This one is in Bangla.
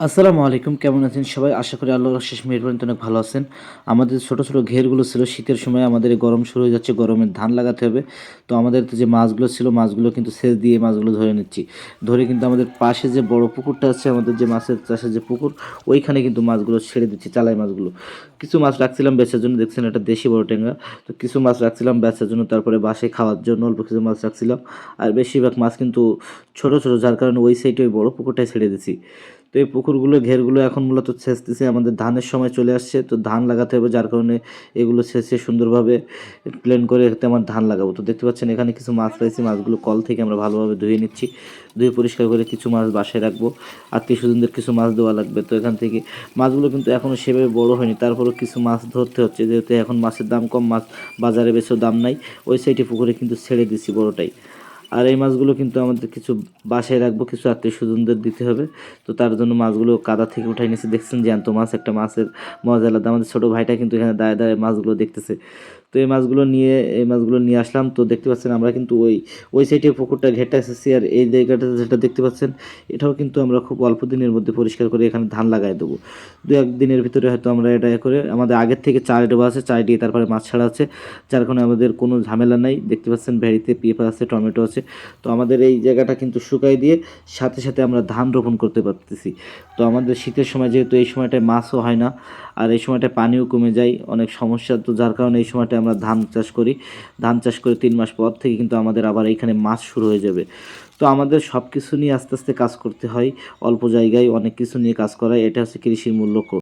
আসসালামু আলাইকুম, কেমন আছেন সবাই? আশা করি আল্লাহর শেষ মেহরবানিতে অনেক ভালো আছেন। আমাদের ছোট ছোট ঘেরগুলো ছিল, শীতের সময় আমাদের গরম শুরু হয়ে যাচ্ছে, গরমের ধান লাগাতে হবে। তো আমাদের যে মাছগুলো ছিল, মাছগুলো কিন্তু সেচ দিয়ে মাছগুলো ধরে নিচ্ছি। ধরে কিন্তু আমাদের পাশে যে বড় পুকুরটা আছে, আমাদের যে মাছের চাষের যে পুকুর, ওইখানে কিন্তু মাছগুলো ছেড়ে দিচ্ছি চালাই মাছগুলো। কিছু মাছ রাখছিলাম বেচার জন্য, দেখছেন এটা দেশি বড় টেঙ্গা তো কিছু মাছ রাখছিলাম বেচার জন্য, তারপরে বাসায় খাওয়ার জন্য অল্প কিছু মাছ রাখছিলাম। আর বেশিরভাগ মাছ কিন্তু ছোট ছোট, যার কারণে ওই সাইডে ওই বড় পুকুরটাই ছেড়ে দিছি তো এই পুকুরগুলো, ঘেরগুলো এখন মূলত সেচতেছে আমাদের ধানের সময় চলে আসছে। তো ধান লাগাতে হবে, যার কারণে এগুলো সেচে সুন্দরভাবে প্লেন করে আমার ধান লাগাবো। তো দেখতে পাচ্ছেন, এখানে কিছু মাছ পাইছি, মাছগুলো কল থেকে আমরা ভালোভাবে ধুয়ে নিচ্ছি। ধুয়ে পরিষ্কার করে কিছু মাছ বাসায় রাখব। আত্মীয় স্বজনদের কিছু মাছ দেওয়া লাগবে। তো এখান থেকে মাছগুলো কিন্তু এখনও সেভাবে বড় হয়নি। তারপরেও কিছু মাছ ধরতে হচ্ছে, যেহেতু এখন মাছের দাম কম, মাছ বাজারে বেছেও দাম নাই। ওই সাইডে পুকুরে কিন্তু ছেড়ে দিছি বড়টাই। আর এই মাছগুলো কিন্তু আমাদের কিছু বাসায় রাখব, কিছু আত্মীয় স্বজনদের দিতে হবে। তো তার জন্য মাছগুলো কাদা থেকে উঠাই নিয়েছে। দেখছেন জ্যান্ত মাছ, একটা মাছের মজা আলাদা। আমাদের ছোটো ভাইটা কিন্তু এখানে দাঁড়িয়ে দাঁড়িয়ে মাছগুলো দেখতেছে। তো এই মাছগুলো নিয়ে, এই মাছগুলো নিয়ে আসলাম। তো দেখতে পাচ্ছেন আমরা কিন্তু ওই ওই সাইডে পুকুরটা ঘেটে এসেছি আর এই জায়গাটা যেটা দেখতে পাচ্ছেন, এটাও কিন্তু আমরা খুব অল্প দিনের মধ্যে পরিষ্কার করে এখানে ধান লাগাই দেবো। দু এক দিনের ভিতরে হয়তো আমরা এটা করে, আমাদের আগের থেকে চার ডোবা আছে চার দিয়ে তারপরে মাছ ছাড়া আছে। যার কারণে আমাদের কোনো ঝামেলা নাই। দেখতে পাচ্ছেন ভেড়িতে পেঁপা আছে, টমেটো আছে তো আমাদের এই জায়গাটা কিন্তু শুকাই দিয়ে সাথে সাথে আমরা ধান রোপণ করতে পারতেছি। তো আমাদের শীতের সময় যেহেতু এই সময়টায় মাছও হয় না, আর এই সময়টা পানিও কমে যায়, অনেক সমস্যা। তো যার কারণে এই সময়টা আমরা ধান চাষ করি। ধান চাষ করে তিন মাস পর থেকে কিন্তু আমাদের আবার এইখানে মাছ শুরু হয়ে যাবে। তো আমাদের সব কিছু নিয়ে আস্তে আস্তে কাজ করতে হয়, অল্প জায়গায় অনেক কিছু নিয়ে কাজ করা, এটা হচ্ছে কৃষির মূল লক্ষ্য।